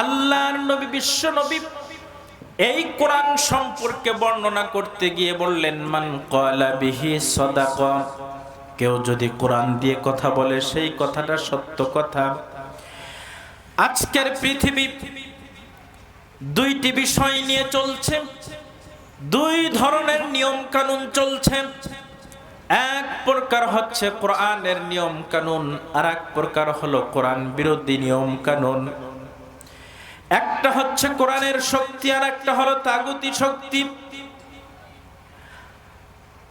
আল্লাহর নবী, বিশ্ব নবী এই কোরআন সম্পর্কে বর্ণনা করতে গিয়ে বললেন, মান কলা বিহি সদাক কেউ যদি কোরআন দিয়ে কথা বলে, সেই কথাটা সত্য কথা। আজকের পৃথিবী দুইটি বিষয় নিয়ে চলছে, দুই ধরনের নিয়ম কানুন চলছে। এক প্রকার হচ্ছে কোরআনের নিয়ম কানুন আর এক প্রকার হলো কোরআন বিরোধী নিয়ম কানুন একটা হচ্ছে কোরআনের শক্তি আর একটা হলো তাগুতি শক্তি।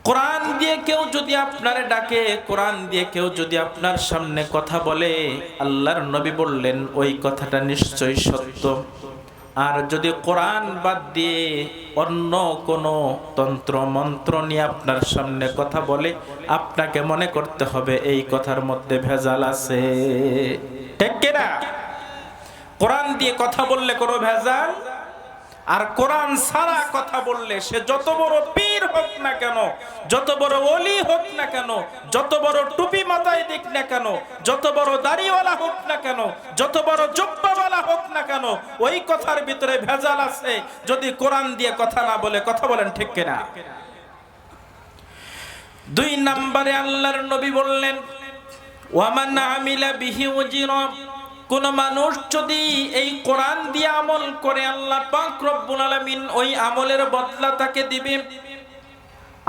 কোরআন দিয়ে কেউ যদি আপনারে ডাকে, কোরআন দিয়ে কেউ যদি আপনার সামনে কথা বলে, আল্লাহর নবী বললেন, ওই কথাটা নিশ্চয়ই সত্য। আর যদি কোরআন বাদ দিয়ে অন্য কোনো তন্ত্র, মন্ত্র নিয়ে আপনার সামনে কথা বলে, আপনাকে মনে করতে হবে, এই কথার মধ্যে ভেজাল আছে। ঠিক কিনা? কোরআন দিয়ে কথা বললে কোনো ভেজাল, আর কোরআন সারা কথা বললে সে যত বড় পীর হোক না কেন, যত বড় অলি হোক না কেন, যত বড় টুপি মাথায় দিক না কেন, যত বড় দাড়িওয়ালা হোক না কেন, যত বড় জব্বাওয়ালা হোক না কেন, ওই কথার ভিতরে ভেজাল আছে। যদি কোরআন দিয়ে কথা না বলে, কথা বলেন ঠিক কিনা? দুই নম্বরে আল্লাহর নবী বললেন ওয়ামান আমিলা বিহি উজিরা কোন মানুষ যদি এই কোরআন দিয়ে আমল করে, আল্লাহ পাক রব্বুল আলামিন ওই আমলের বদলা তাকে দিবে।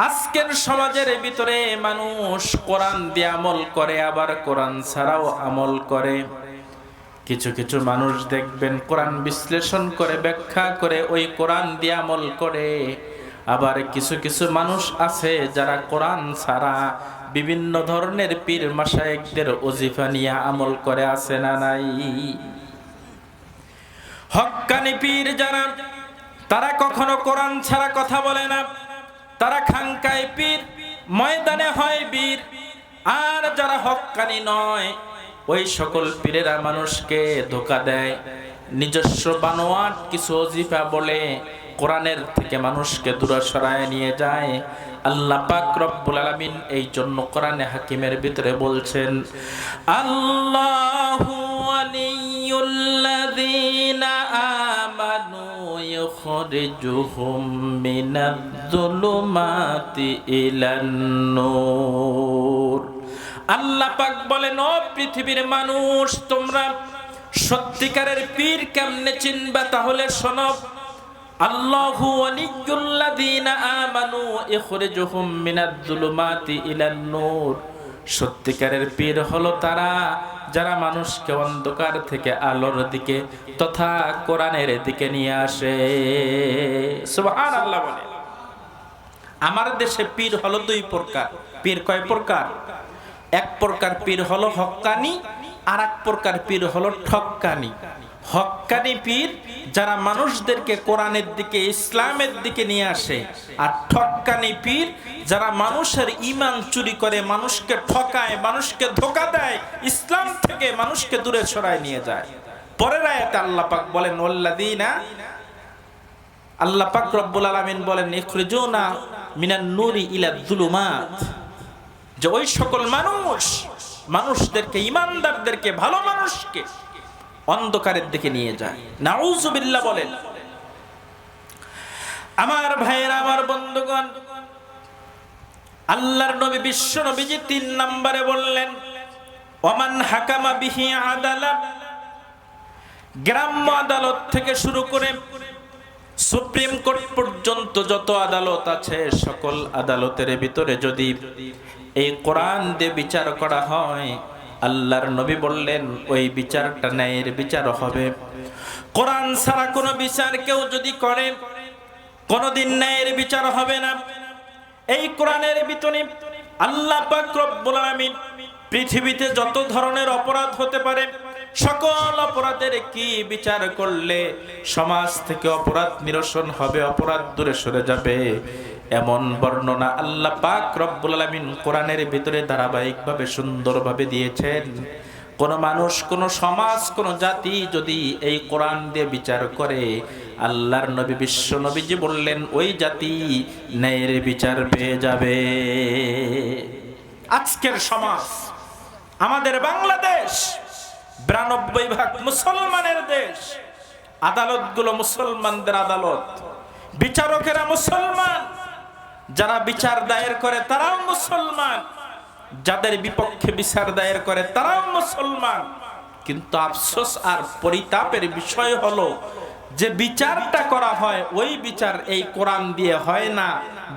আজকের সমাজের ভিতরে মানুষ কোরআন দিয়ে আমল করে, আবার কোরআন ছাড়াও আমল করে। কিছু কিছু মানুষ দেখবেন কোরআন বিশ্লেষণ করে, ব্যাখ্যা করে, ওই কোরআন দিয়ে আমল করে। আবার কিছু কিছু মানুষ আছে যারা কোরআন ছাড়া বিভিন্ন ধরনের পীর মাসায়েকদের ওজিফা নিয়ে আমল করে, আছে না নাই? হক্কানি পীর যারা, তারা কখনো কোরআন ছাড়া কথা বলে না। তারা খাঙ্কায় পীর, ময়দানে হয় বীর। আর যারা হক্কানি নয়, ওই সকল পীরেরা মানুষকে ধোকা দেয়। নিজস্ব বানোয়াট কিছু অজিফা বলে কোরআনের থেকে মানুষকে দূরে সরায় নিয়ে যায়। আল্লাহ পাক রব্বুল আলামিন এই জন্য কোরআনে হাকিমের ভিতরে বলছেন, আল্লাহু ওয়ালিয়ুল্লাযীনা আমানু ইখরিজুহুম মিনাজ-জুলুমাতি ইলান নূর। আল্লাহ পাক বলেন, ও পৃথিবীর মানুষ, তোমরা সত্যিকারের পীর কেমনে চিনবা? তাহলে শোনো সত্যিকারের পীর হলো তারা যারা মানুষকে অন্ধকার থেকে আলোর দিকে তথা কোরআনের দিকে নিয়ে আসে। সুবহানাল্লাহ বলে। আমার দেশে পীর হলো দুই প্রকার। পীর কয় প্রকার? এক প্রকার পীর হলো হক্কানি আর এক প্রকার পীর হলো ঠক্কানি হক্কানি পীর যারা মানুষদেরকে কোরআনের দিকে, ইসলামের দিকে নিয়ে আসে। আর ঠক্কানি পীর যারা মানুষের ইমান চুরি করে, মানুষকে ঠকায়, মানুষকে ধোকা দেয়, ইসলাম থেকে মানুষকে দূরে ছড়ায় নিয়ে যায়। পরের আয়াতে আল্লাহ পাক বলেন ওল্লাদিনা আল্লাহ পাক রব্বুল আলামিন বলেন, ইখরিজুনা মিনান নূরি ইলা যুলুমাত। যে ওই সকল মানুষ, মানুষদেরকে ইমানদারদেরকে ভালো মানুষকে অন্ধকারের দিকে নিয়ে যায়। নাউজুবিল্লাহ বলেন, আমার ভাইয়েরা, আমার বন্ধুগণ, আল্লাহর নবী বিশ্ব নবীজি তিন নম্বরে বললেন, ওমান হাকামা বিহি আদালত গ্রাম্য আদালত থেকে শুরু করে সুপ্রিম কোর্ট পর্যন্ত যত আদালত আছে, সকল আদালতের ভিতরে যদি এই কোরআন দিয়ে বিচার করা হয় আল্লাহর নবী বললেন, ওই বিচারটা ন্যায়ের বিচার হবে। কোরআন ছাড়া কোনো বিচার কেউ যদি করে, কোনোদিন ন্যায়ের বিচার হবে না। এই কোরআনের ভিতরে আল্লাহ রব্বুল পৃথিবীতে যত ধরনের অপরাধ হতে পারে, সকল অপরাধের কি বিচার করলে সমাজ থেকে অপরাধ নিরসন হবে, অপরাধ দূরে সরে যাবে? এমন বর্ণনা আল্লাহ পাক রব্বুল আলামিন কোরআনের ভিতরে ধারাবাহিকভাবে সুন্দরভাবে দিয়েছেন। কোন মানুষ, কোন সমাজ, কোন জাতি যদি এই কোরআন দিয়ে বিচার করে, আল্লাহর নবী, বিশ্ব নবীজি বললেন, ওই জাতি ন্যায়ের বিচার পেয়ে যাবে। আজকের সমাজ, আমাদের বাংলাদেশ, বিরানব্বই ভাগ মুসলমানের দেশ, আদালতগুলো মুসলমানদের আদালত, বিচারকেরা মুসলমান যারা বিচার দায়ের করে, তারাও মুসলমান। যাদের বিপক্ষে বিচার দায়ের করে, তারাও মুসলমান। কিন্তু আফসোস আর পরিতাপের বিষয় হলো, যে বিচারটা করা হয়, ওই বিচার এই কোরআন দিয়ে হয় না।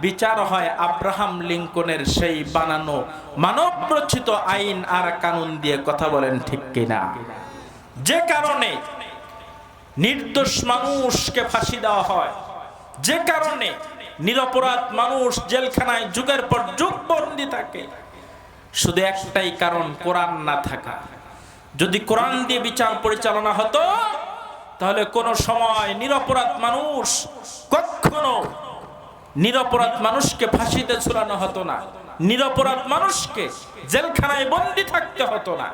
বিচার হয় আব্রাহাম লিঙ্কনের সেই বানানো মানব রচিত আইন আর কানুন দিয়ে, কথা বলেন ঠিক কিনা? যে কারণে নির্দোষ মানুষকে ফাঁসি দেওয়া হয়, যে কারণে নিরপরাধ মানুষ জেলখানায় যুগের পর যুগ বন্দি থাকে। শুধু একটাই কারণ, কোরআন না থাকা। যদি কোরআন দিয়ে বিচার পরিচালনা হতো, তাহলে কোন সময় নিরপরাধ মানুষ কখনো নিরপরাধ মানুষকে ফাঁসিতে ঝুলানো হতো না। নিরপরাধ মানুষকে জেলখানায় বন্দি থাকতে হতো না।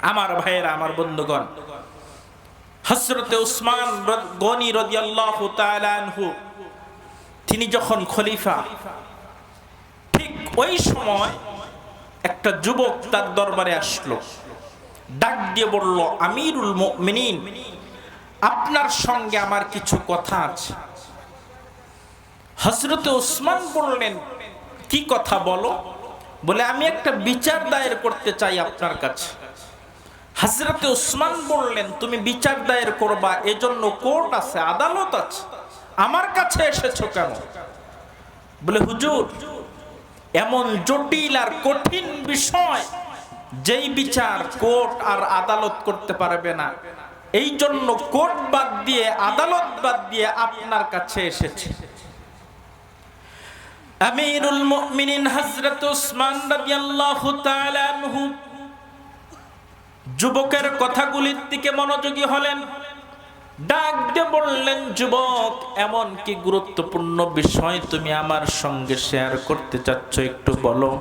আমার ভাইয়েরা, আমার বন্ধুগণ হসরতে উসমান গনি রদিয়াল্লাহু তাআলা তিনি যখন খলিফা, ঠিক ওই সময় একটা যুবক তার দরবারে আসলো। ডাক দিয়ে বলল, আমিরুল মুমিনিন, আপনার সঙ্গে আমার কিছু কথা আছে। হজরতে ওসমান বললেন, কি কথা বলো? বলে, আমি একটা বিচার দায়ের করতে চাই আপনার কাছে। হজরতে ওসমান বললেন, তুমি বিচার দায়ের করবা, এজন্য কোর্ট আছে, আদালত আছে। আমার কাছে এসেছ কেন? বলে, হুজুর, এমন জটিল আর কঠিন বিষয় যেই বিচার কোর্ট আর আদালত করতে পারবে না। এই জন্য কোর্ট বাদ দিয়ে, আদালত বাদ দিয়ে আপনার কাছে এসেছে। আমিরুল মুমিনিন হযরত উসমান রাদিয়াল্লাহু তাআলা আনহু যুবকের কথাগুলির দিকে মনোযোগী হলেন। ডাক বললেন, যুবক, এমন কি গুরুত্বপূর্ণ বিষয় তুমি আমার সঙ্গে শেয়ার করতে চাচ্ছ একটু বলো?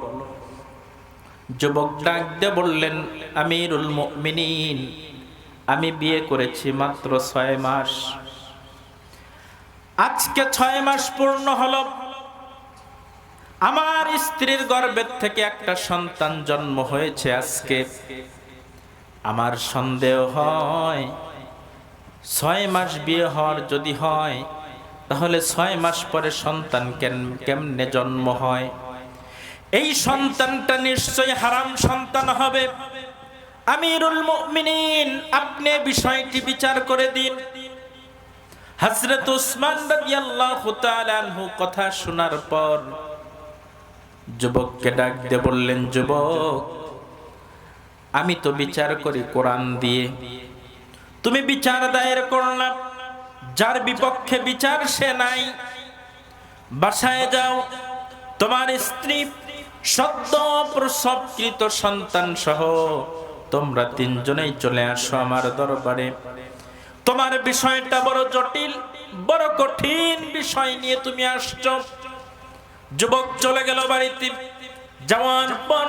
যুবক ডাক বললেন, আমিরুল মুমিনিন, আমি বিয়ে করেছি মাত্র ছয় মাস। আজকে ছয় মাস পূর্ণ হলো। আমার স্ত্রীর গর্ভের থেকে একটা সন্তান জন্ম হয়েছে আজকে। আমার সন্দেহ হয় ছয় মাস বিয়ে হওয়ার যদি হয়, তাহলে ছয় মাস পরে সন্তান কেমনে জন্ম হয়? এই সন্তানটা নিশ্চয় হারাম সন্তান হবে। আমিরুল মুমিনিন, আপনি বিষয়টি বিচার করে দিন। হযরত উসমান রাদিয়াল্লাহু তাআলা আনহু কথা শোনার পর যুবককে ডাক দিয়ে বললেন, যুবক, আমি তো বিচার করি কোরআন দিয়ে। তুমি বিচার দায়ের করলাম যার বিপক্ষে বিচার সে নাই। বাসায় যাও। তোমার স্ত্রী সদ্য প্রসবকৃত সন্তান সহ তোমরা তিনজনেই চলে আসো আমার দরবারে। তোমার বিষয়টা বড় জটিল, বড় কঠিন বিষয় নিয়ে তুমি আসছো। যুবক চলে গেল বাড়িতে। যাওয়ার পর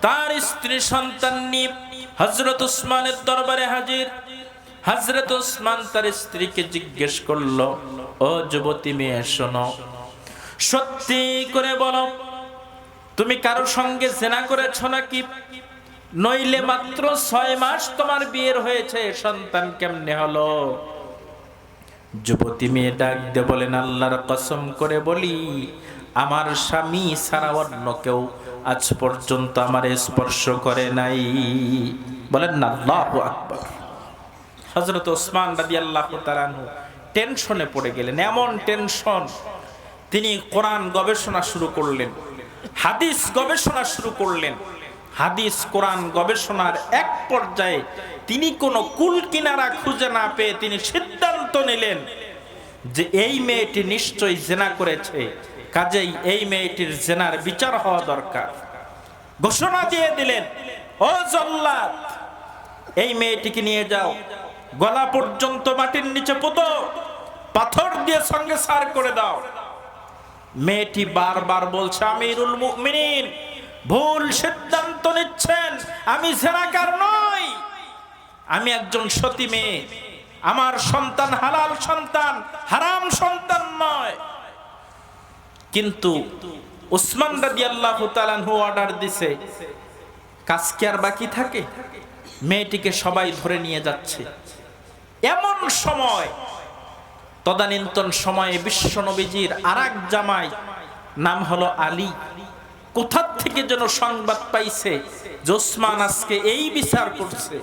তার স্ত্রী সন্তান নিয়ে হজরত উসমানের দরবারে হাজির। হজরত উসমান তার স্ত্রীকে জিজ্ঞেস করল, ও যুবতী মেয়ে, শোনো, সত্যি করে বলো, তুমি কারও সঙ্গে জেনা করেছ নাকি? নইলে মাত্র ছয় মাস তোমার বিয়ের হয়েছে, সন্তান কেমনে হলো? যুবতী মেয়ে ডাক দিয়ে বলেন, আল্লাহর কসম করে বলি, আমার স্বামী ছাড়া অন্য কেউ আজ পর্যন্ত আমার স্পর্শ করে নাই। বলেন না আল্লাহু আকবার। হজরত ওসমান রাদি আল্লাহ টেনশনে পড়ে গেলেন, এমন টেনশন। তিনি কোরআন গবেষণা শুরু করলেন, হাদিস গবেষণা শুরু করলেন। হাদিস, কোরআন গবেষণার এক পর্যায়ে তিনি কোনো কুল কিনারা খুঁজে না পেয়ে তিনি সিদ্ধান্ত নিলেন যে এই মেয়েটি নিশ্চয়ই জেনা করেছে, কাজেই এই মেয়েটির জেনার বিচার হওয়া দরকার। ঘোষণা দিয়ে দিলেন, ও জল্লাদ, এই মেয়েটিকে নিয়ে যাও। গলা পর্যন্ত মাটির নিচে পুতো, পাথর দিয়ে সঙ্গে সার করে দাও। মেয়েটি বারবার বলছে, আমিরুল মুমিনিন, ভুল সিদ্ধান্ত নিচ্ছেন, আমি জেনাকার নই। আমি একজন সতী মেয়ে, আমার সন্তান হালাল সন্তান, হারাম সন্তান নয়। কিন্তু উসমান রাদি আল্লাহ অর্ডার দিছে, কাজ কি আর বাকি থাকে? মেয়েটিকে সবাই ধরে নিয়ে যাচ্ছে। এমন সময়, তদানীন্তন সময়ে বিশ্ব নবীজির আর এক জামাই, নাম হলো আলী। কোথার থেকে যেন সংবাদ পাইছে যে ওসমান আজকে এই বিচার করছে,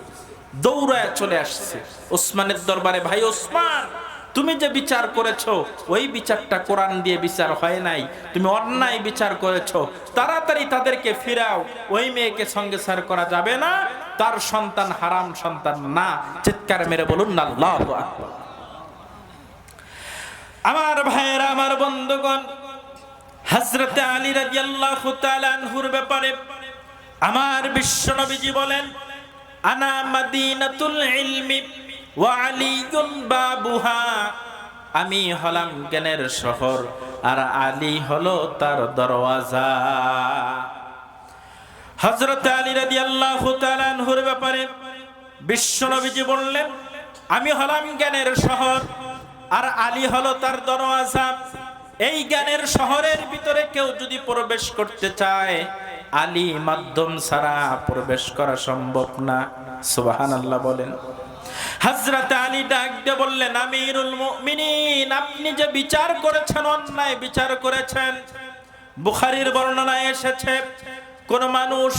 দৌড়ায় চলে আসছে। ওসমানের দরবারে, ভাই ওসমান, তুমি যে বিচার করেছ, ওই বিচারটা কোরআন দিয়ে বিচার হয় নাই। তুমি অন্যায় বিচার করেছ। তাড়াতাড়ি তাদেরকে ফিরাও। ওই মেয়েকে সঙ্গে সার করা যাবে না তার সন্তান হারাম সন্তান না। চিৎকার মেরে বলুন না আল্লাহু আমার ভাইয়েরা, আমার বন্ধুগণ হজরতে আলী রাদিয়াল্লাহু তাআলা আনহুর ব্যাপারে আমার বিশ্ব নবীজি বলেন, আনা মাদিনাতুল ইলমি ওয়া আলিয়ুন বাবুহা। আমি হলাম জ্ঞানের শহর, আর আলী হলো তার দরওয়াজা। হজরত আলী রাদিয়াল্লাহু তাআলা আনহুর ব্যাপারে বিশ্ব নবীজি বললেন, আমি হলাম জ্ঞানের শহর, আর আলী হলো তার দরওয়াজা। এই জ্ঞানের শহরের ভিতরে কেউ যদি প্রবেশ করতে চায়, আলী মাধ্যম ছাড়া প্রবেশ করা সম্ভব না। সুবাহান আল্লাহ বলেন। হজরত আলী ডাক দিয়ে বললেন, আমিরুল মুমিনিন, আপনি যে বিচার করেছেন, অন্যায় বিচার করেছেন, বুখারীর বর্ণনায় এসেছে কোন মানুষ,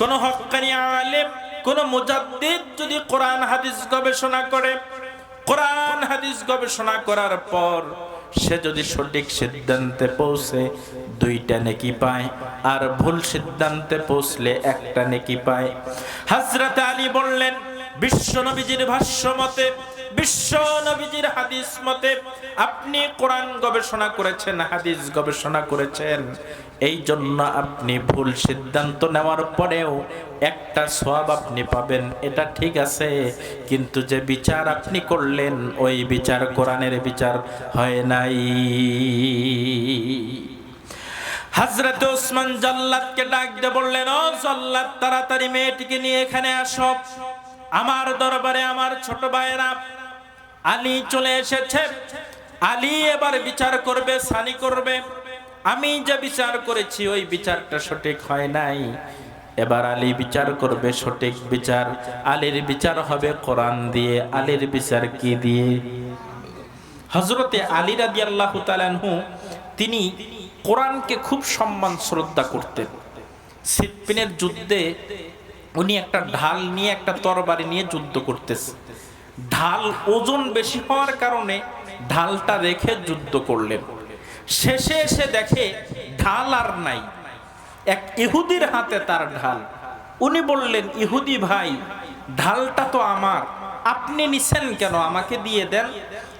কোন হক্কানি আলেম, কোন মুজাদ্দিদ যদি কোরআন, হাদিস গবেষণা করে, কোরআন, হাদিস গবেষণা করার পর সে যদি সঠিক সিদ্ধান্তে পৌঁছে, দুইটা নেকি পায়, আর ভুল সিদ্ধান্তে পৌঁছলে একটা নেকি পায়। হজরত আলী বললেন, বিশ্ব নবীজির ভাষ্য মতে, বিশ্ব নবীজির হাদিস মতে, আপনি কোরআন গবেষণা করেছেন, হাদিস গবেষণা করেছেন। এই জন্য আপনি ভুল সিদ্ধান্ত নেওয়ার পরেও একটা সওয়াব আপনি পাবেন, এটা ঠিক আছে। কিন্তু যে বিচার আপনি করলেন, ওই বিচার কোরআনের বিচার হয় নাই। হজরত ওসমান জল্লাদকে ডাক দিয়ে বললেন, ও জল্লাদ, তাড়াতাড়ি মেয়েটিকে নিয়ে এখানে আসো। আমার দরবারে আমার ছোট ভাইয়েরা, আলী চলে এসেছে। আলী এবার বিচার করবে, সানি করবে। আমি যে বিচার করেছি, ওই বিচারটা সঠিক হয় নাই। এবার আলী বিচার করবে, সঠিক বিচার। আলীর বিচার হবে কোরআন দিয়ে। আলীর বিচার কি দিয়ে? হজরতে আলী রাদি আল্লাহ তিনি কোরআনকে খুব সম্মান, শ্রদ্ধা করতেন। সিপিনের যুদ্ধে উনি একটা ঢাল নিয়ে, একটা তরবারি নিয়ে যুদ্ধ করতেছে। ঢাল ওজন বেশি হওয়ার কারণে ঢালটা রেখে যুদ্ধ করলেন। শেষে এসে দেখে ঢাল আর নাই। এক ইহুদির হাতে তার ঢাল। উনি বললেন, ইহুদি ভাই, ঢালটা তো আমার। আপনি নিছেন কেন? আমাকে দিয়ে দেন।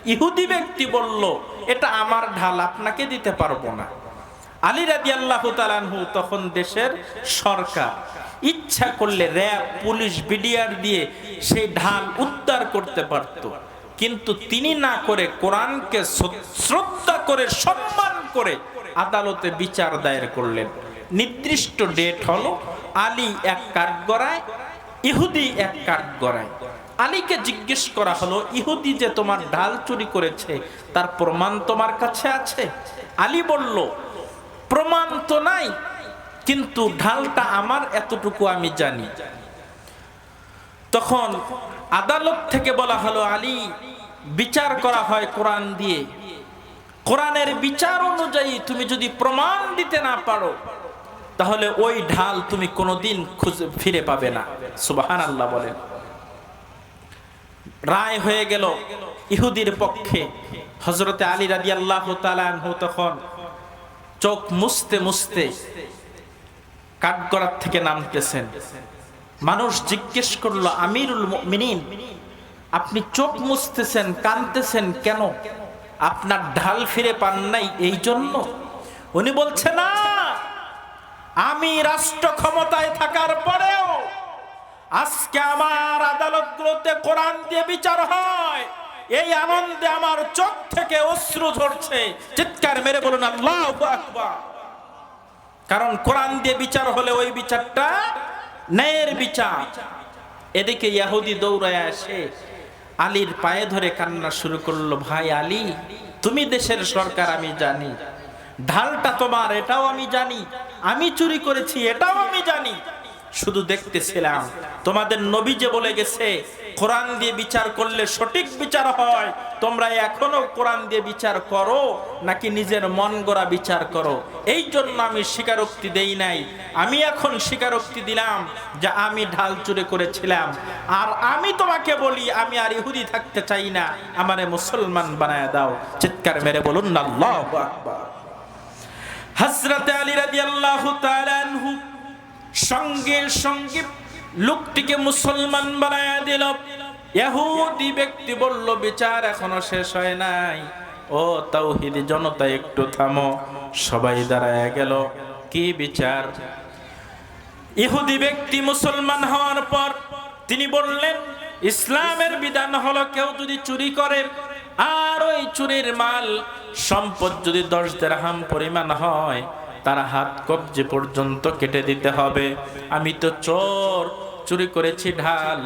ইহুদি ব্যক্তি বলল, এটা আমার ঢাল, আপনাকে দিতে পারব না। আলী রাজি আল্লাহ তখন দেশের সরকার ইচ্ছা করলে র্যাব, পুলিশ, বিডিআর দিয়ে সেই ঢাল উদ্ধার করতে পারত। কিন্তু তিনি না করে কোরআনকে শ্রদ্ধা করে, সম্মান করে আদালতে বিচার দায়ের করলেন। নির্দিষ্ট ডেট হলো আলী এক কাঠ গড়ায় ইহুদি এক কাঠ গড়ায় আলীকে জিজ্ঞেস করা হলো, ইহুদি যে তোমার ঢাল চুরি করেছে, তার প্রমাণ তোমার কাছে আছে? আলী বলল, প্রমাণ তো নাই, কিন্তু ঢালটা আমার এতটুকু আমি জানি। তখন আদালত থেকে বলা হলো, আলী বিচার করা হয় কোরআন দিয়ে। কোরআনের বিচার অনুযায়ী তুমি যদি প্রমাণ দিতে না পারো, তাহলে ওই ঢাল তুমি কোনোদিন খুঁজে ফিরে পাবে না। সুবাহান আল্লাহ বলেন। রায় হয়ে গেল ইহুদির পক্ষে। হজরতে আলী রাজি আল্লাহ তখন চোখ মুছতে মুছতে কাঠগড়ার থেকে নামতেছেন। মানুষ জিজ্ঞেস করল, আমিরুল মিনিন আপনি চোখ মুছতেছেন, কানতেছেন কেন? আপনার ঢাল ফিরে পান নাই এই জন্য? উনি বলছে, না, আমি রাষ্ট্র ক্ষমতায় থাকার পরেও আজকে আমার আদালতগুলোতে কোরআন দিয়ে বিচার হয়। এই আনন্দে আমার চোখ থেকে অশ্রু ঝরছে। চিৎকার মেরে বলুন, আল্লাহ কারণ কোরআন দিয়ে বিচার হলে ওই বিচারটা ন্যায়ের বিচার। এদিকে ইয়াহুদি দৌড়ায় আসে। আলীর পায়ে ধরে কান্না শুরু করল, ভাই আলী, তুমি দেশের সরকার, আমি জানি। ঢালটা তোমার, এটাও আমি জানি। আমি চুরি করেছি, এটাও আমি জানি। শুধু দেখতেছিলাম। তোমাদের নবী যে বলে গেছে, কোরআন দিয়ে বিচার করলে সঠিক বিচার হয়। তোমরা এখনও কোরআন দিয়ে বিচার করো, নাকি নিজের মন গড়া বিচার করো? এই জন্য আমি স্বীকারোক্তি দেই নাই। আমি এখন স্বীকারোক্তি দিলাম যে আমি ঢাল চুরে করেছিলাম। আর আমি তোমাকে বলি, আমি আর ইহুদি থাকতে চাই না। আমারে মুসলমান বানায় দাও। চিৎকার মেরে বলুন, আল্লাহু আকবার। হজরত আলী রাদিয়াল্লাহু তাআলা আনহু সঙ্গে সঙ্গে লোকটিকে মুসলমান বানায় দিল। ইহুদি ব্যক্তি বলল, বিচার এখনও শেষ হয় নাই। ও তাওহিদি জনতা, একটু থামো। সবাই দাঁড়ায় গেল। কি বিচার? ইহুদি ব্যক্তি মুসলমান হওয়ার পর তিনি বললেন, ইসলামের বিধান হলো কেউ যদি চুরি করে, আর ওই চুরির মাল সম্পদ যদি দশ দেড়হাম পরিমাণ হয় তার হাত কবজে পর্যন্ত কেটে দিতে হবে। আমি তো চোর, চুরি করেছি ঢাল,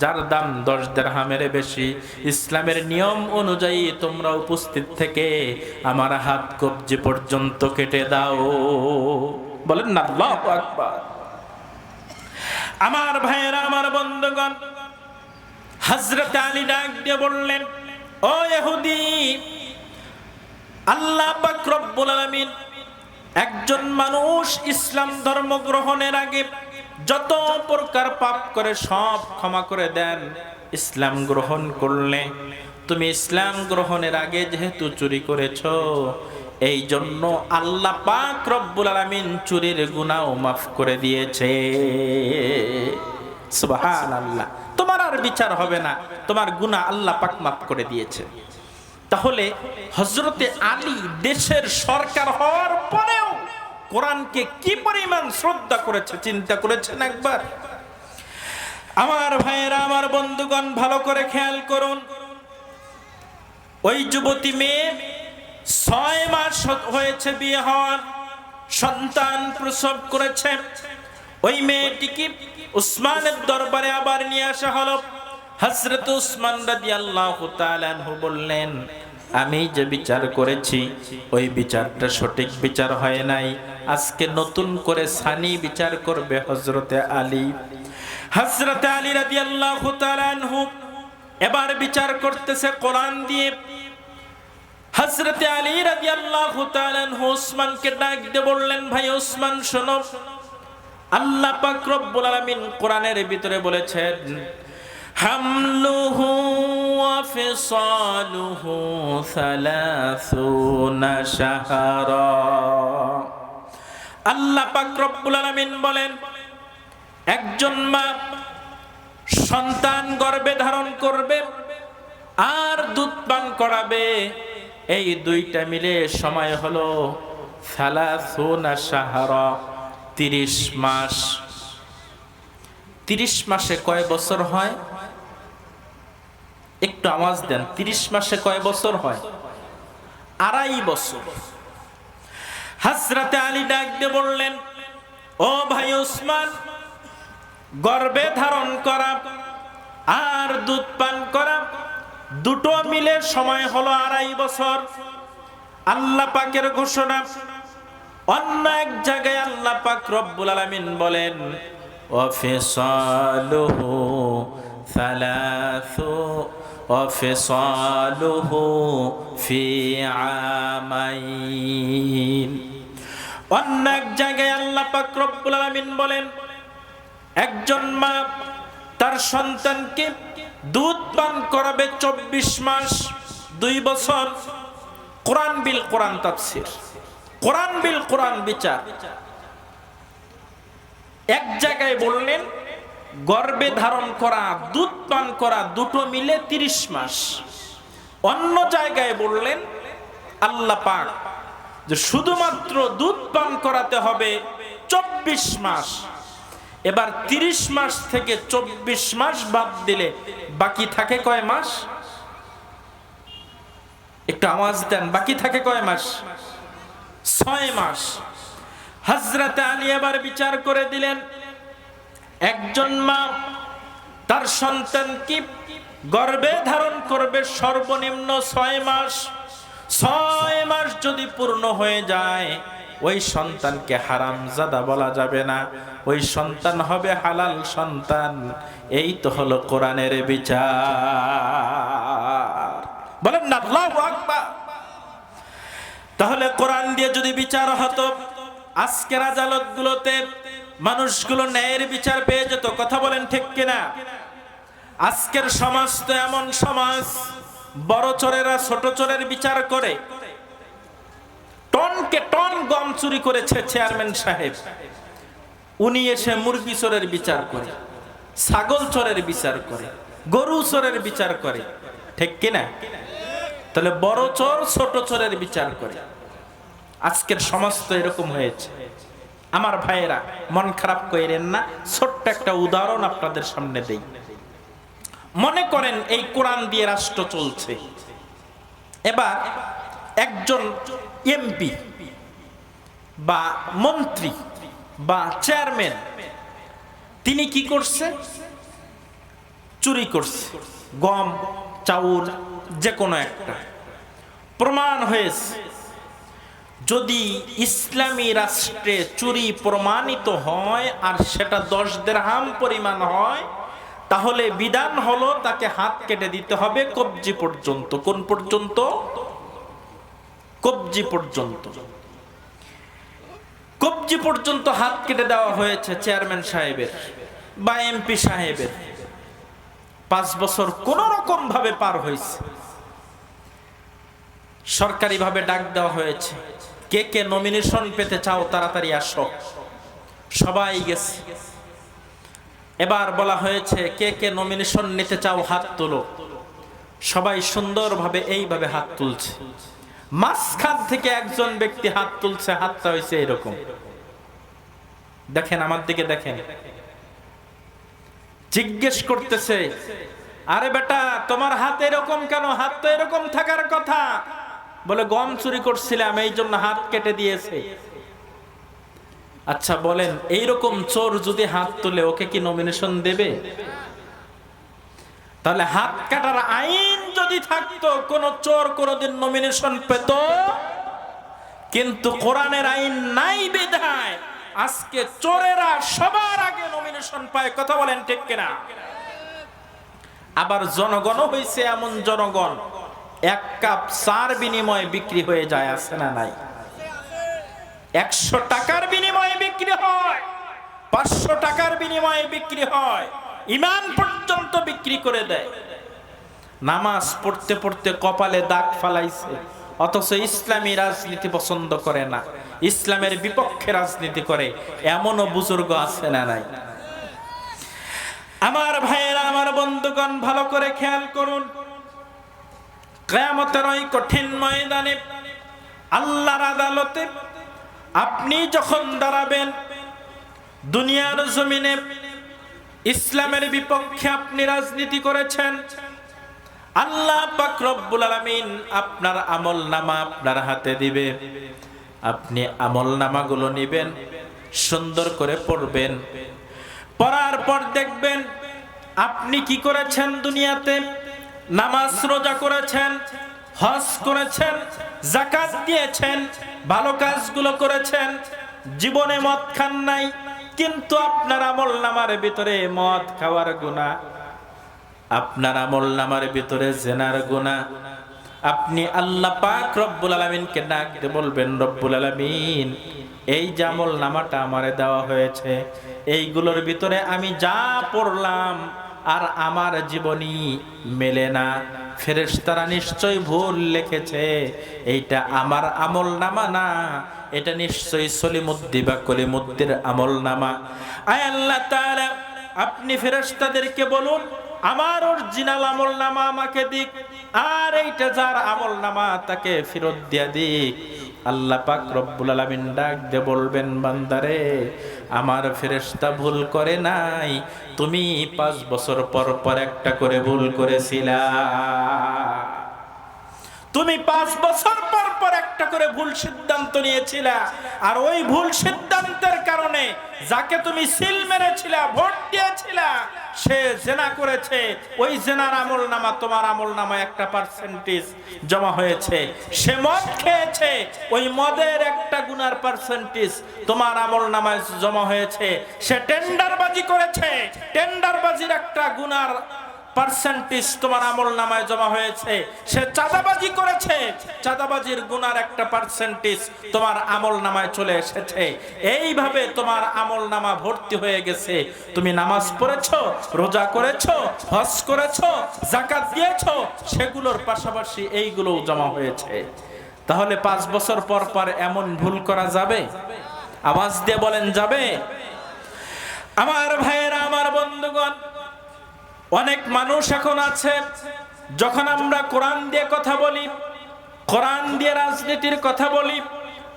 যার দাম দশ দেড়হামের বেশি। ইসলামের নিয়ম অনুযায়ী তোমরা উপস্থিত থেকে আমার হাত কবজে পর্যন্ত কেটে দাও। বলেন না আমার ভাইয়েরা, আমার বন্ধুগণ হজরত আলী ডাক দিয়ে বললেন, ও ইহুদি, আল্লাহ পাক রব্বুল আলামিন একজন মানুষ ইসলাম ধর্ম গ্রহণের আগে যত প্রকার পাপ করে সব ক্ষমা করে দেন, ইসলাম গ্রহণ করলে তুমি ইসলাম গ্রহণের আগে যেহেতু চুরি করেছ, এই জন্য আল্লাহ পাক রব্বুল আলামিন চুরির গুনাহও মাফ করে দিয়েছে। সুবহানাল্লাহ। তোমার আর বিচার হবে না, তোমার গুনাহ আল্লাহ পাক মাফ করে দিয়েছে। তাহলে হজরতে আলী দেশের সরকার হওয়ার পরেও কোরআনকে কি পরিমাণ শ্রদ্ধা করেছে, চিন্তা করেছেন একবার? আমার ভাইয়েরা, আমার বন্ধুগণ, ভালো করে খেয়াল করুন। ওই যুবতী মেয়ে ছয় মাস হয়েছে বিয়ে হওয়ার, সন্তান প্রসব করেছে। ওই মেয়েটিকে উসমানের দরবারে আবার নিয়ে আসা হলো। হজরত উসমান রাজি আল্লাহ বললেন, আমি যে বিচার করেছি, ওই বিচারটা সঠিক বিচার হয় নাই। আজকে নতুন করে সানি বিচার করবে হজরতে আলী। হজরতে আলী রাজি আল্লাহ এবার বিচার করতেছে কোরআন দিয়ে। হজরতে আলী রাজি আল্লাহ ওসমানকে ডাক দিয়ে বললেন, ভাই ওসমান, শোনো, আল্লাহ পাক রব্বুল আলামিন কোরআনের ভিতরে বলেছেন ওয়া ফিসালুহু সালাসুনা শাহরা। আল্লাহ পাক রব্বুল আলামিন বলেন, একজন মা সন্তান গর্ভে ধারণ করবে আর দুধ পান করাবে। এই দুইটা মিলে সময় হলো শাহরা তিরিশ মাস। তিরিশ মাসে কয় বছর হয়? একটু আওয়াজ দেন, তিরিশ মাসে কয় বছর হয়? আড়াই বছর। হাসরাতে আলী ডাক দিয়ে বললেন, ও ভাই ওসমান, গর্বে ধারণ করা, আর দুধ পান করা, দুটো মিলে সময় হলো আড়াই বছর। আল্লাহ পাকের ঘোষণা, অন্য এক জায়গায় আল্লাহ পাক রব্বুল আলামিন বলেন ওয়াফিসালুহু সালাসু ওয়াফিসালুহু ফি আমাইন অন্য এক জায়গায় আল্লাহ পাক রব্বুল আলামিন বলেন, একজন মা তার সন্তানকে দুধ পান করাবে চব্বিশ মাস, দুই বছর। কোরআন বিল, কোরআন তাফসির। কোরআন বিল, কোরআন বিচার। এক জায়গায় বললেন গর্বে ধারণ করা, দুধ পান করা দুটো মিলে তিরিশ মাস। অন্য জায়গায় বললেন, আল্লাহ পাক যে শুধুমাত্র দুধ পান করাতে হবে চব্বিশ মাস। এবার তিরিশ মাস থেকে চব্বিশ মাস বাদ দিলে বাকি থাকে কয় মাস? একটু আওয়াজ দেন, বাকি থাকে কয় মাস? ছয় মাস। হজরত আলী এবার বিচার করে দিলেন একজন মা, তার সন্তানকে গর্বে ধারণ করবে সর্বনিম্ন ছয় মাস? ছয় মাস যদি পূর্ণ হয়ে যায়, ওই সন্তানকে হারামজাদা বলা যাবে না। ওই সন্তান হবে হালাল সন্তান। এই তো হলো কোরআনের বিচার। বলেন না তাহলে কোরআন দিয়ে যদি বিচার হতো, আজকের আদালতগুলোতে মানুষগুলো ন্যায়ের বিচার পেয়ে যেত, কথা বলেন ঠিক কিনা? আজকের সমাজ তো এমন সমাজ, বড় চোরেরা ছোট চোরের বিচার করে। টনকে টন গম চুরি করেছে চেয়ারম্যান সাহেব। উনি এসে মুরগি চোরের বিচার করে, ছাগল চোরের বিচার করে, গরু চোরের বিচার করে, ঠিক কিনা? তাহলে বড় চোর ছোট চোরের বিচার করে। আজকের সমাজ তো এরকম হয়েছে। আমার ভাইয়েরা, মন খারাপ করেন না, ছোট্ট একটা উদাহরণ আপনাদের সামনে দেই। মনে করেন এই কোরআন দিয়ে রাষ্ট্র চলছে। এবার একজন এমপি বা মন্ত্রী বা চেয়ারম্যান, তিনি কি করছে? চুরি করছে। গম, চাউল যে কোনো একটা। প্রমাণ হয়েছে যদি ইসলামী রাষ্ট্রে চুরি প্রমাণিত হয় আর সেটা দশ দেড়হাম পরিমাণ হয়, তাহলে বিধান হলো তাকে হাত কেটে দিতে হবে কবজি পর্যন্ত। কোন পর্যন্ত? কবজি পর্যন্ত। কবজি পর্যন্ত হাত কেটে দেওয়া হয়েছে চেয়ারম্যান সাহেবের বা এমপি সাহেবের। পাঁচ বছর কোন রকম ভাবে পার হয়েছে। সরকারিভাবে ডাক দেওয়া হয়েছে। কে কে নমিনেশন পেতে চাও তাড়াতাড়ি আসো। সবাই গেছে। এবার বলা হয়েছে কে কে নমিনেশন নিতে চাও হাত তোলো। সবাই সুন্দরভাবে এইভাবে হাত তুলছে। মাঝখান থেকে একজন ব্যক্তি হাত তুলছে, হাতটা হয়েছে এরকম। দেখেন, আমার দিকে দেখেন। জিজ্ঞেস করতেছে, আরে বেটা, তোমার হাত এরকম কেন? হাত তো এরকম থাকার কথা। বলে, গম চুরি করছিলাম, এই জন্য হাত কেটে দিয়েছে। আচ্ছা বলেন, এইরকম চোর যদি হাত তুলে, ওকে কি নমিনেশন দেবে? তাহলে হাত কাটার আইন যদি থাকতো, কোন চোর কোনদিন নমিনেশন পেত, কিন্তু কোরআনের আইন নাই বিধায়, আজকে চোরেরা সবার আগে নমিনেশন পায়। কথা বলেন ঠিক কিনা? আবার জনগণও হয়েছে এমন জনগণ। এক কাপ চার বিনিময়ে বিক্রি হয়ে যায়, আছে না নাই? একশো টাকার বিনিময়ে বিক্রি হয়, পাঁচশো টাকার বিনিময়ে বিক্রি হয়, ইমান পর্যন্ত বিক্রি করে দেয়। নামাজ পড়তে পড়তে কপালে দাগ ফালাইছে, অথচ ইসলামী রাজনীতি পছন্দ করে না, ইসলামের বিপক্ষে রাজনীতি করে, এমনও বুজুর্গ আছে না নাই? আমার ভাইয়েরা, আমার বন্ধুগণ, ভালো করে খেয়াল করুন কেয়ামতের ওই কঠিন ময়দানে আল্লাহর আদালতে আপনি যখন দাঁড়াবেন, দুনিয়ার জমিনে ইসলামের বিপক্ষে আপনি রাজনীতি করেছেন, আল্লাহ রব্বুল আলামিন আপনার আমল নামা আপনার হাতে দিবে। আপনি আমল নামাগুলো নেবেন, সুন্দর করে পড়বেন। পড়ার পর দেখবেন, আপনি কি করেছেন দুনিয়াতে? নামাজ রোজা করেছেন, হজ করেছেন জাকাত দিয়েছেন, ভালো কাজগুলো করেছেন, জীবনে মদ খান নাই, কিন্তু আপনার আমল নামার ভিতরে মদ খাওয়ার গুণা, আপনার আমল নামার ভিতরে জেনার গুণা, আপনি আল্লাহ পাক রব্বুল আলমিনকে ডাক দিয়ে বলবেন, রব্বুল আলমিন, এই যে আমল নামাটা আমারে দেওয়া হয়েছে, এইগুলোর ভিতরে আমি যা পড়লাম আর আমার জীবনী মেলে না। ফেরেশতারা নিশ্চয় ভুল লিখেছে। এইটা আমার আমল নামা না। এটা নিশ্চয়ই সলিমুদ্দি বা কলিমুদ্দির আমল নামা আয় আল্লাহ তাআলা, আপনি ফেরেশতাদেরকে বলুন, আমার অরিজিনাল আমল নামা আমাকে দিক, আর এইটা যার আমল নামা তাকে ফেরত দিয়া দিক। আল্লাহ পাক রব্বুল আলামিন ডাক দিয়ে বলবেন, বান্দারে, আমার ফেরেশতা ভুল করে নাই। তুমি পাঁচ বছর পর পর একটা করে ভুল করেছিলা। তুমি পাঁচ বছর পর পর একটা করে ভুল সিদ্ধান্ত নিয়েছিলা। আর ওই ভুল সিদ্ধান্তের কারণে যাকে তুমি সিল মেরেছিলা, ভোট দিয়েছিলা সে জেনা করেছে, ওই জেনার আমল নামা তোমার আমল নামা একটা পার্সেন্টেজ জমা হয়েছে। সে মদ খেয়েছে, ওই মদের একটা গুনার পার্সেন্টেজ তোমার আমল নামায় জমা হয়েছে। সে টেন্ডারবাজি করেছে, টেন্ডারবাজির একটা গুনার পার্সেন্টেজ তোমার আমল নামায় জমা হয়েছে। সে চাঁদাবাজি করেছে। চাঁদাবাজির গুনার একটা পার্সেন্টেজ তোমার আমল নামায় চলে এসেছে। এইভাবে তোমার আমল নামা ভর্তি হয়ে গেছে। তুমি নামাজ পড়েছো, রোজা করেছ, হজ করেছ জাকাত দিয়েছ, সেগুলোর পাশাপাশি এইগুলোও জমা হয়েছে। তাহলে পাঁচ বছর পর পর এমন ভুল করা যাবে? আওয়াজ দিয়ে বলেন যাবে? আমার ভাইয়েরা, আমার বন্ধুগণ অনেক মানুষ এখন আছে, যখন আমরা কোরআন দিয়ে কথা বলি, কোরআন দিয়ে রাজনীতির কথা বলি,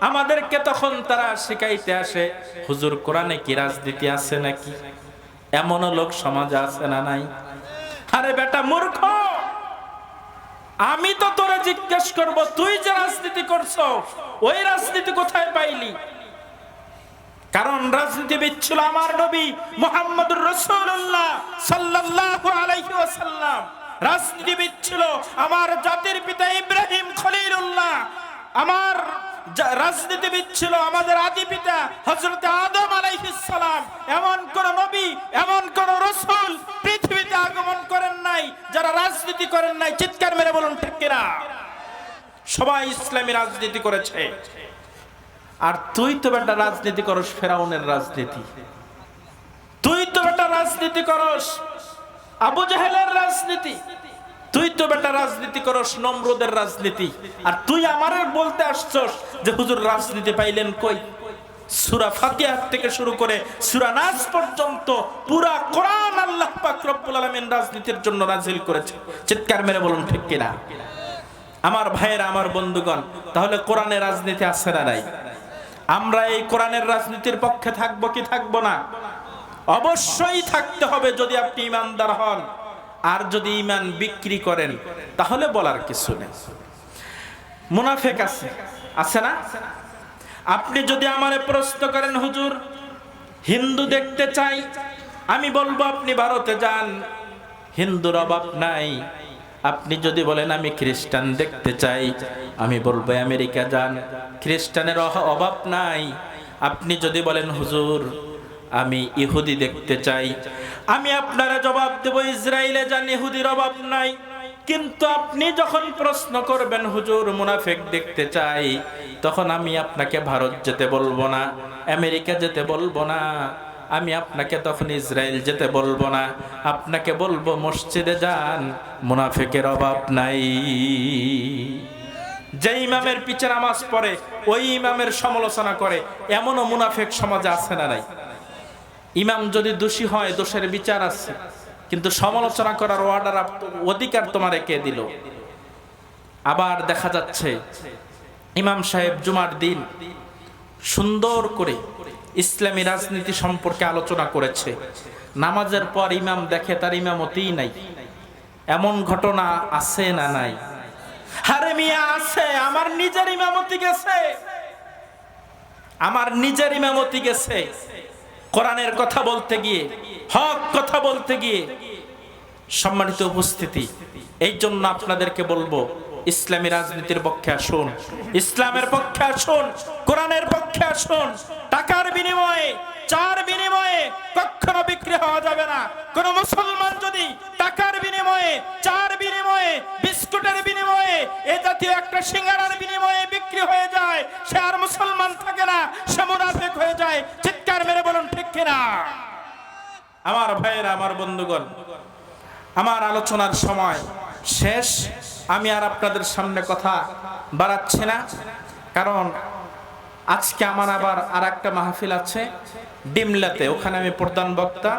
আমাদেরকে তখন তারা শিখাইতে আসে, হুজুর, কোরআনে কি রাজনীতি আছে নাকি? এমনও লোক সমাজে আছে না নাই? আরে বেটা মূর্খ! আমি তো তোরে জিজ্ঞেস করব, তুই যে রাজনীতি করছ ওই রাজনীতি কোথায় পাইলি? কারণ রাজনীতিবিদ ছিল আমার নবী মোহাম্মদুর রসুল্লাহ সাল্লাল্লাহু আলাইহি ওয়াসাল্লাম। রাজনীতিবিদ ছিল আমার জাতির পিতা ইব্রাহিম খলিলুল্লাহ। আমার রাজনীতিবিদ ছিল আমাদের আদি পিতা হযরত আদম আলাইহিস সালাম। এমন কোন নবী, এমন কোন রসুল পৃথিবীতে আগমন করেন নাই, যারা রাজনীতি করেন নাই। চিৎকার মেরে বলুন, ঠিক কিনা? সবাই ইসলামী রাজনীতি করেছে। আর তুই তো বেটা রাজনীতি করস, ফেরাউনের রাজনীতি। তুই তো বেটা রাজনীতি করস, আবু জাহেলের রাজনীতি। তুই তো বেটা রাজনীতি করস, নমরুদের রাজনীতি। আর তুই আমারে বলতে আসছস যে হুজুর রাজনীতি পাইলেন কই? সুরা ফাতিহা থেকে শুরু করে সুরা নাস পর্যন্ত পুরা কোরআন আল্লাহ পাক রব্বুল আলামিন রাজনীতির জন্য নাজিল করেছে। চিৎকার মেরে বলুন, ঠিক কিনা? আমার ভাইয়েরা, আমার বন্ধুগণ, তাহলে কোরআনে রাজনীতি আছে না নাই? আমরা এই কোরআনের রাজনীতির পক্ষে থাকব কি থাকব না? অবশ্যই থাকতে হবে যদি আপনি ইমানদার হন। আর যদি ইমান বিক্রি করেন, তাহলে বলার কিছু নেই। মুনাফেক আছে। আছে না? আপনি যদি আমারে প্রশ্ন করেন, হুজুর, হিন্দু দেখতে চাই? আমি বলব, আপনি ভারতে যান। হিন্দুর অভাব নাই। আপনি যদি বলেন, আমি খ্রিস্টান দেখতে চাই, আমি বলব, আমেরিকা যান। খ্রিস্টানের অভাব নাই। আপনি যদি বলেন, হুজুর, আমি ইহুদি দেখতে চাই। আমি আপনারা জবাব দেব ইসরায়েলে যান, ইহুদির অভাব নাই। কিন্তু আপনি যখন প্রশ্ন করবেন, হুজুর, মুনাফেক দেখতে চাই, তখন আমি আপনাকে ভারত যেতে বলব না, আমেরিকা যেতে বলব না। আমি আপনাকে তখন ইসরায়েল যেতে বলব না। আপনাকে বলব, মসজিদে যান, মুনাফেকের অভাব নাই। যে ইমামের পিছে নামাজ পড়ে, ওই ইমামের সমালোচনা করে, এমনও মুনাফেক সমাজে আছে না নাই? ইমাম যদি দোষী হয়, দোষের বিচার আছে। কিন্তু সমালোচনা করার অর্ডার অধিকার তোমার কে দিল? আবার দেখা যাচ্ছে, ইমাম সাহেব জুমার দিন সুন্দর করে ইসলামী রাজনীতি সম্পর্কে আলোচনা করেছে। নামাজের পর ইমাম দেখে তার ইমামতি নাই। এমন ঘটনা আছে না নাই? হারে মিয়া, আছে। আমার নিজের ইমামতি গেছে। আমার নিজের ইমামতি গেছে। কোরআনের কথা বলতে গিয়ে, হক কথা বলতে গিয়ে সম্মানিত উপস্থিতি এই জন্য আপনাদেরকে বলব ইসলামী রাজনীতির পক্ষে আসুন। ইসলামের পক্ষে আসুন, কোরআনের পক্ষে আসুন। টাকার বিনিময়ে, চার বিনিময়ে কখনো বিক্রি হওয়া যাবে না। কোন মুসলমান যদি টাকার বিনিময়ে, চার বিনিময়ে, বিস্কুটের বিনিময়ে, এ জাতীয় একটা সিঙ্গারার বিনিময়ে বিক্রি হয়ে যায়, সে আর মুসলমান থাকে না, সে মুনাফিক হয়ে যায়। চিৎকার মেরে বলুন, ঠিক কিনা? আমার ভাইয়েরা, আমার বন্ধুগণ, আমার আলোচনার সময় শেষ। আমি আর আপনাদের সামনে কথা বাড়াচ্ছি না। কারণ আজকে আমার আবার আর একটা মাহফিল আছে ডিমলাতে। ওখানে আমি প্রধান বক্তা।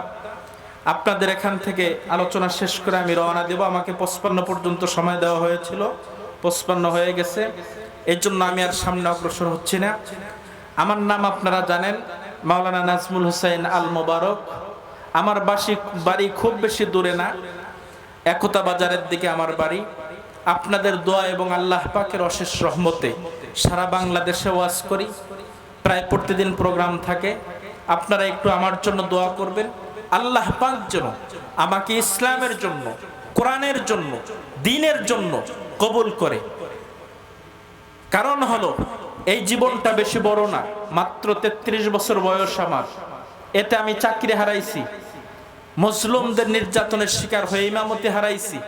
আপনাদের এখান থেকে আলোচনা শেষ করে আমি রওনা দেব। আমাকে পঁচপান্ন পর্যন্ত সময় দেওয়া হয়েছিল। পঁচপান্ন হয়ে গেছে। এর জন্য আমি আর সামনে অগ্রসর হচ্ছি না। আমার নাম আপনারা জানেন, মাওলানা নাজমুল হোসেন আল মোবারক। আমার বাসি বাড়ি খুব বেশি দূরে না। একতা বাজারের দিকে আমার বাড়ি। আপনাদের দোয়া এবং আল্লাহ পাকের অশেষ রহমতে সারা বাংলাদেশে ওয়াজ করি। প্রায় প্রতিদিন প্রোগ্রাম থাকে। আপনারা একটু আমার জন্য দোয়া করবেন। আল্লাহ পাক যেন আমাকে ইসলামের জন্য, কোরআনের জন্য, দিনের জন্য কবুল করে। কারণ হলো, এই জীবনটা বেশি বড় না, মাত্র ৩৩ বছর বয়স আমার। এতে আমি চাকরি হারাইছি। মুসলিমদের নির্যাতনের শিকার হয়ে ইমামতি হারাইছি।